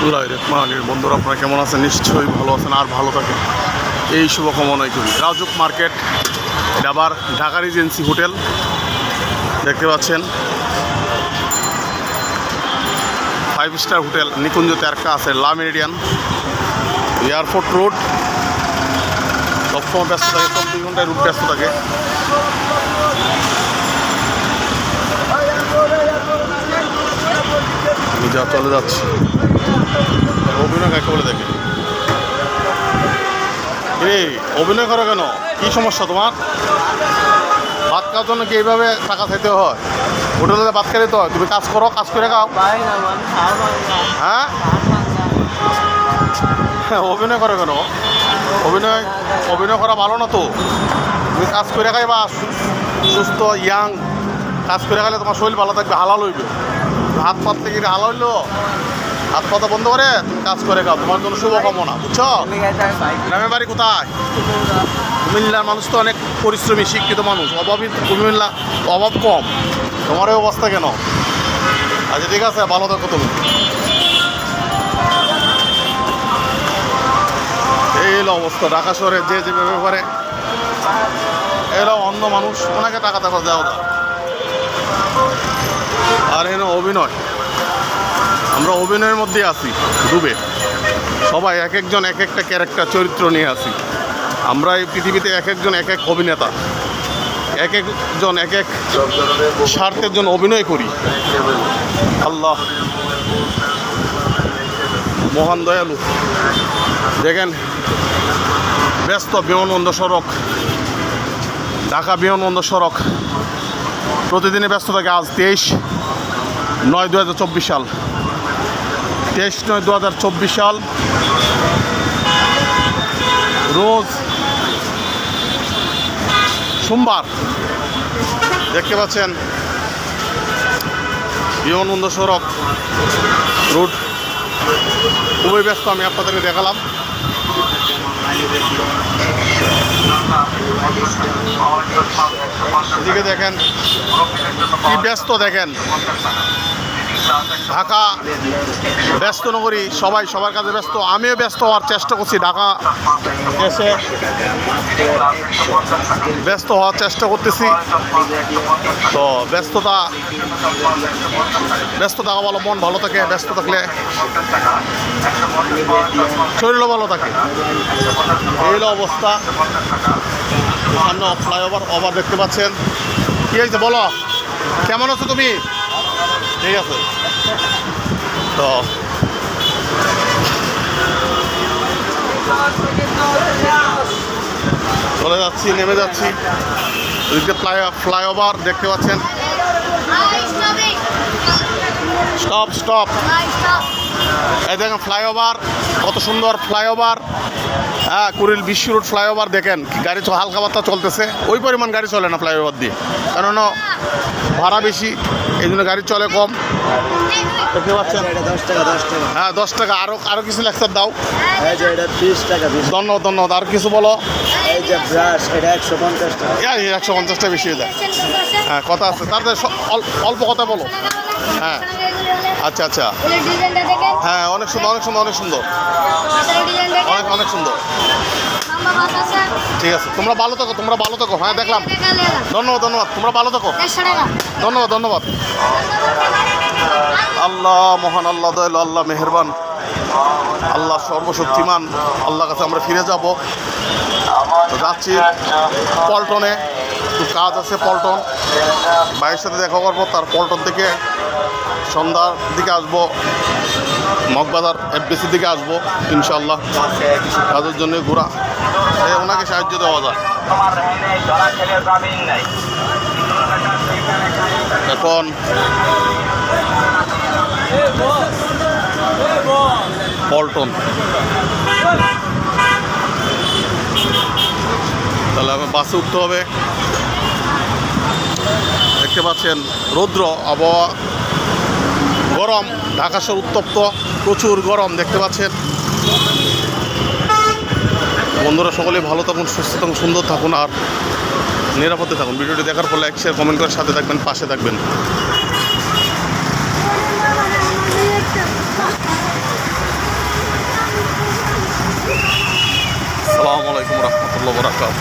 বিসমুল্লাহ বন্ধুরা, আপনারা কেমন আছেন? নিশ্চয়ই ভালো আছেন আর ভালো থাকেন। এই শুভকামনাই করি। রাজুক মার্কেট, এটা আবার ঢাকা রিজেন্সি হোটেল। দেখতে পাচ্ছেন। ফাইভ স্টার হোটেল, নিকুঞ্জ তেরকা আছে, লা মেরিডিয়ান। Airport road. সবসময় ব্যস্ত থাকে চব্বিশ ঘন্টায় রুট ব্যস্ত থাকে। যা চলে যাচ্ছি। অভিনয় কাকে বলে দেখে? এই অভিনয় করো কেন? কি সমস্যা তোমার? ভাত খাওয়ার জন্য কি এইভাবে টাকা খাইতে হয়? হোটেলে ভাত খাইতে হয়। তুমি কাজ করো, কাজ করে খাও। হ্যাঁ? অভিনয় করো কেন? অভিনয় অভিনয় করা ভালো না তো? তুমি কাজ করে খাইবা সুস্থ ইয়াং কাজ করে খাইলে তোমার শরীর ভালো থাকবে, হালাল হইবে। হাত পাত থেকে হালাল হইল? হাত পাতা বন্ধ করে তুমি কাজ করে খাও, তোমার জন্য শুভকামনা, বুঝছ? গ্রামের বাড়ি কোথায়? কুমিল্লার মানুষ তো অনেক পরিশ্রমী, শিক্ষিত মানুষ অভাবই কুমিল্লা, অভাব কম। তোমার অবস্থা কেন? আচ্ছা ঠিক আছে, ভালো থাকো তুমি। এই হলো অবস্থা, ঢাকা শহরে যে যেভাবে পারে। এরা অন্য মানুষ, ওনাকে টাকা টাকা দেওয়া দাও। আর এনে অভিনয়। আমরা অভিনয়ের মধ্যে আছি, ডুবে। সবাই এক একজন এক একটা ক্যারেক্টার চরিত্র নিয়ে আছি। আমরা এই পৃথিবীতে এক একজন এক এক অভিনেতা। এক একজন এক এক স্বার্থের জন্য অভিনয় করি। আল্লাহ। মহান দয়ালু। দেখেন, ব্যস্ত বিমানবন্দর সড়ক, ঢাকা বিমানবন্দর সড়ক। প্রতিদিনে ব্যস্ত থাকে আজ তেইশ নয় দু সাল। তেইশ নয় দু হাজার চব্বিশ সাল। রোজ সোমবার দেখতে পাচ্ছেন বিমানবন্দর সড়ক রোড। খুবই ব্যস্ত, আমি আপনাদেরকে দেখালাম। এদিকে দেখেন কি ব্যস্ত দেখেন। ঢাকা ব্যস্ত নগরী, সবাই সবার কাছে ব্যস্ত। আমিও ব্যস্ত হওয়ার চেষ্টা করছি, ঢাকা এসে ব্যস্ত হওয়ার চেষ্টা করতেছি। তো ব্যস্ততা ব্যস্ত থাকা ভালো মন ভালো থাকে, ব্যস্ত থাকলে শরীরও ভালো থাকে। এই অবস্থা। সামনে ফ্লাইওভার, ওভার দেখতে পাচ্ছেন। কি হয়েছে বলো? কেমন আছো তুমি? ঠিক আছে। তো চলে যাচ্ছি, নেমে যাচ্ছি। ওদিকে ফ্লাই, ফ্লাইওভার দেখতে পাচ্ছেন। Stop stop. এই দেখেন ফ্লাইওভার, কত সুন্দর ফ্লাইওভার। হ্যাঁ কুড়িল বিশ্ব রোড ফ্লাইওভার দেখেন, গাড়ি হালকা পাত্তা চলতেছে। ওই পরিমাণ গাড়ি চলে না ফ্লাইওভার দিয়ে? কারণ ভাড়া বেশি। এই জন্য গাড়ি চলে কম। দেখতে পাচ্ছেন? এটা দশ টাকা দশ টাকা। হ্যাঁ দশ টাকা। আরও আরও কিছু লেকচার দাও। এই যে এটা বিশ টাকা বিশ ধন্যবাদ ধন্যবাদ। আর কিছু বলো? এই যে ব্রাশ এটা একশো পঞ্চাশ টাকা। এই একশো পঞ্চাশটা বেশি হয়ে যায়। হ্যাঁ কথা আছে। তারপরে স- অল্প কথা বলো। হ্যাঁ। আচ্ছা আচ্ছা। হ্যাঁ অনেক সুন্দর অনেক সুন্দর অনেক সুন্দর। দেখেন। অনেক অনেক সুন্দর। ঠিক আছে তোমরা ভালো থাকো তোমরা ভালো থাকো। হ্যাঁ দেখলাম। ধন্যবাদ ধন্যবাদ তোমরা ভালো থাকো। ধন্যবাদ ধন্যবাদ। আল্লাহ মহান আল্লাহ দয়ালু আল্লাহ মেহেরবান। আল্লাহ সর্বশক্তিমান। আল্লাহ কাছে আমরা ফিরে যাব। যাচ্ছি পল্টনে। একটু কাজ আছে পল্টন। ভাইয়ের সাথে দেখা করব তার পল্টন থেকে সন্ধ্যার দিকে আসব। মগবাজার এফবিসির দিকে আসব ইনশাল্লাহ কাজের জন্য ঘোরা। ওনাকে সাহায্য দেওয়া যায় এখন পল্টন। তাহলে আমার বাসে উঠতে হবে। দেখতে পাচ্ছেন, রৌদ্র, আবহাওয়া গরম, ঢাকা উত্তপ্ত, প্রচুর গরম, দেখতে পাচ্ছেন। বন্ধুরা সকলে ভালো থাকুন, সুস্থ থাকুন, সুন্দর থাকুন আর নিরাপদে থাকুন। ভিডিওটি দেখার ফলে এক শেয়ার কমেন্ট করে সাথে থাকবেন, পাশে থাকবেন। আসসালামু আলাইকুম রহমতুল্লাহ বরাকাত